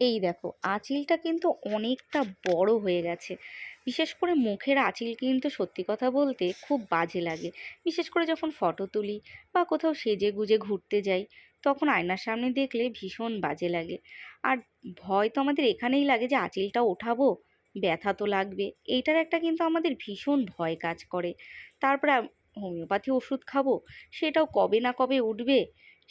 এই দেখো, আঁচিলটা কিন্তু অনেকটা বড় হয়ে গেছে। বিশেষ করে মুখের আঁচিল কিন্তু সত্যি কথা বলতে খুব বাজে লাগে। বিশেষ করে যখন ফটো তুলি বা কোথাও সেজে গুজে ঘুরতে যাই, তখন আয়নার সামনে দেখলে ভীষণ বাজে লাগে। আর ভয় তো আমাদের এখানেই লাগে যে আঁচিলটা ওঠাবো, ব্যথা তো লাগবে। এইটার একটা কিন্তু আমাদের ভীষণ ভয় কাজ করে। তারপরে হোমিওপ্যাথি ওষুধ খাব, সেটাও কবে না কবে উঠবে,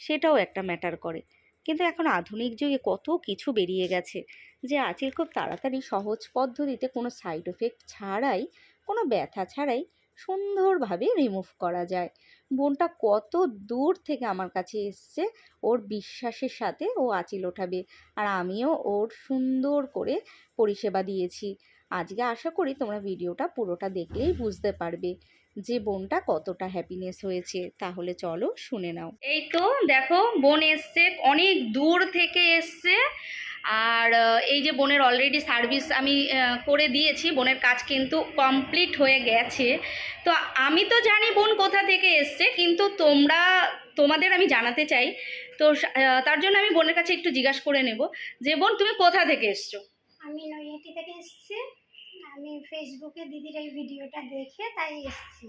সেটাও একটা ম্যাটার করে। কিন্তু এখন আধুনিক যুগে কত কিছু বেরিয়ে গেছে যে আঁচিল খুব তাড়াতাড়ি সহজ পদ্ধতিতে কোনো সাইড এফেক্ট ছাড়াই, কোনো ব্যথা ছাড়াই সুন্দরভাবে রিমুভ করা যায়। বোনটা কত দূর থেকে আমার কাছে এসছে, ওর বিশ্বাসের সাথে ও আঁচিল ওঠাবে। আর আমিও ওর সুন্দর করে পরিষেবা দিয়েছি। আজকে আশা করি তোমরা ভিডিওটা পুরোটা দেখলেই বুঝতে পারবে যে বোনটা কতটা হ্যাপিনেস হয়েছে। তাহলে চলো শুনে নাও। এই তো দেখো বোন এসছে অনেক দূর থেকে এসছে। আর এই যে বোনের অলরেডি সার্ভিস আমি করে দিয়েছি। বোনের কাজ কিন্তু কমপ্লিট হয়ে গেছে। তো আমি তো জানি বোন কোথা থেকে এসছে কিন্তু তোমরা তোমাদের আমি জানাতে চাই। তো তার জন্য আমি বোনের কাছে একটু জিজ্ঞাসা করে নেব যে বোন তুমি কোথা থেকে এসছো? আমি নৈহাটি থেকে এসেছি। আমি ফেসবুকে দিদির এই ভিডিওটা দেখে তাই এসেছি।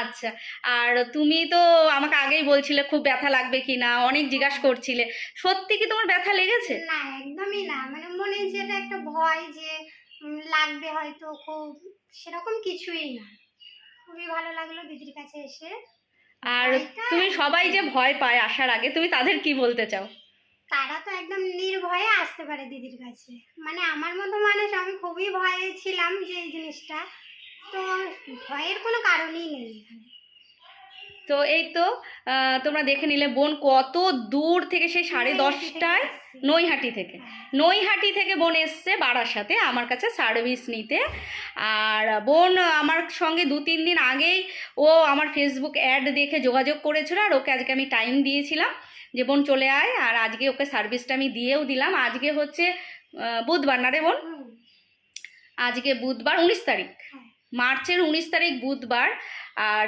আচ্ছা আর তুমি তো আমাকে আগেই বলছিলে খুব ব্যথা লাগবে কি না অনেক জিজ্ঞাসা করছিলে। সত্যি কি তোমার ব্যথা লেগেছে? না একদমই না। মানে মনে যেটা একটা ভয় যে লাগবে হয়তো খুব সেরকম কিছুই না। খুবই ভালো লাগল দিদির কাছে এসে। আর তুমি সবাই যে ভয় পায় আসার আগে তুমি তাদের কি বলতে চাও? তারা তো একদম নির্ভয়ে আসতে পারে দিদির কাছে। মানে আমার মতো মানুষ, আমি খুবই ভয়ে ছিলাম যে এই জিনিসটা। তো ভয়ের কোনো কারণই নেই এখানে। তো এই তো তোমরা দেখে নিলে বোন কত দূর থেকে সেই সাড়ে দশটায় নৈহাটি থেকে। হ্যাঁ। নৈহাটি থেকে বোন এসছে বারাসাতে আমার কাছে সার্ভিস নিতে। আর বোন আমার সঙ্গে দু তিন দিন আগেই ও আমার ফেসবুক অ্যাড দেখে যোগাযোগ করেছিল আর ওকে আজকে আমি টাইম দিয়েছিলাম যে বোন চলে আয় আর আজকে ওকে সার্ভিসটা আমি দিয়েও দিলাম। আজকে হচ্ছে বুধবার না রে বোন? আজকে বুধবার উনিশ তারিখ। হ্যাঁ। মার্চের উনিশ তারিখ বুধবার আর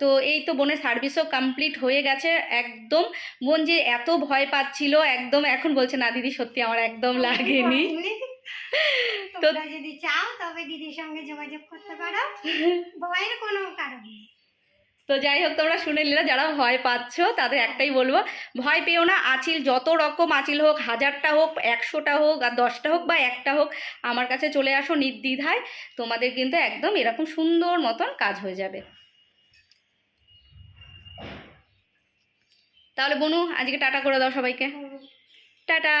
তো এই তো বোনের সার্ভিসও কমপ্লিট হয়ে গেছে একদম। বোন যে এত ভয় পাচ্ছিল একদম এখন বলছে না দিদি সত্যি আমার একদম লাগেনি? তো তোমরা যদি চাও তবে দিদির সঙ্গে যোগাযোগ করতে পারো। ভয়ের কোনো কারণ নেই। তো যাই হোক তোমরা শুনে নিলে যারা ভয় পাচ্ছ তাদের একটাই বলব ভয় পেও না আঁচিল যত রকম আঁচিল হোক হাজারটা হোক একশোটা হোক আর দশটা হোক বা একটা হোক আমার কাছে চলে আসো নির্দ্বিধায়। তোমাদের কিন্তু একদম এরকম সুন্দর মতন কাজ হয়ে যাবে। তাহলে বনু আজকে টাটা করে দাও সবাইকে। টাটা।